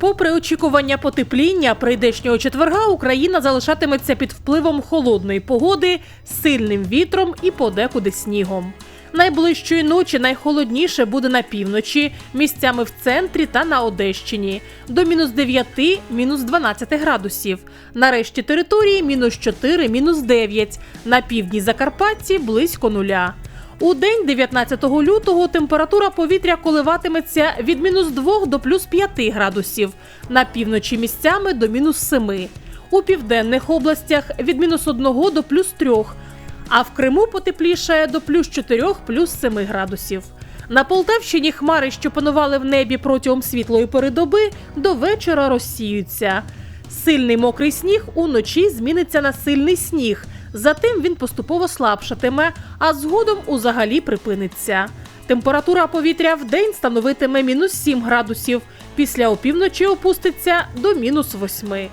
Попри очікування потепління, прийдешнього четверга Україна залишатиметься під впливом холодної погоди, сильним вітром і подекуди снігом. Найближчої ночі найхолодніше буде на півночі, місцями в центрі та на Одещині до мінус 9, мінус 12 градусів. На решті території мінус 4, мінус 9. На півдні Закарпатті близько нуля. У день 19 лютого температура повітря коливатиметься від мінус 2 до плюс 5 градусів, на півночі місцями до мінус 7. У південних областях від мінус 1 до плюс 3, а в Криму потеплішає до плюс 4, плюс 7 градусів. На Полтавщині хмари, що панували в небі протягом світлої пори доби, до вечора розсіються. Сильний мокрий сніг уночі зміниться на сильний сніг. Затим він поступово слабшатиме, а згодом узагалі припиниться. Температура повітря в день становитиме мінус 7 градусів. Після опівночі опуститься до мінус 8.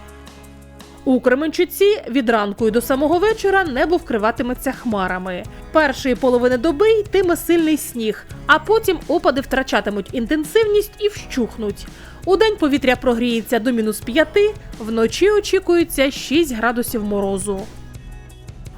У Кременчуці від ранку і до самого вечора небо вкриватиметься хмарами. Першої половини доби йтиме сильний сніг, а потім опади втрачатимуть інтенсивність і вщухнуть. Удень повітря прогріється до мінус 5, вночі очікується 6 градусів морозу.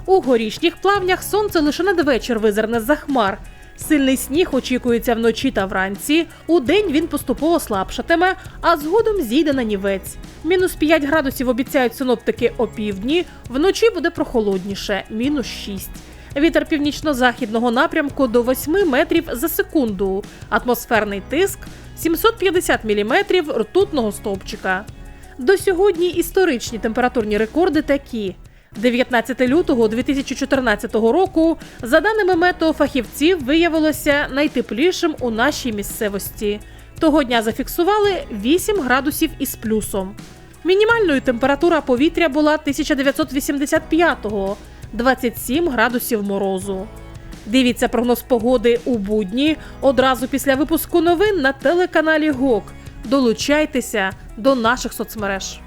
У горішніх плавнях сонце лише надвечір визирне з-за хмар. Сильний сніг очікується вночі та вранці. У день він поступово слабшатиме, а згодом зійде на нівець. Мінус 5 градусів обіцяють синоптики опівдні, вночі буде прохолодніше мінус 6. Вітер північно-західного напрямку до 8 метрів за секунду. Атмосферний тиск 750 міліметрів ртутного стовпчика. До сьогодні історичні температурні рекорди такі. 19 лютого 2014 року, за даними метеофахівців, виявилося найтеплішим у нашій місцевості. Того дня зафіксували 8 градусів із плюсом. Мінімальною температура повітря була 1985-го – 27 градусів морозу. Дивіться прогноз погоди у будні одразу після випуску новин на телеканалі ГОК. Долучайтеся до наших соцмереж.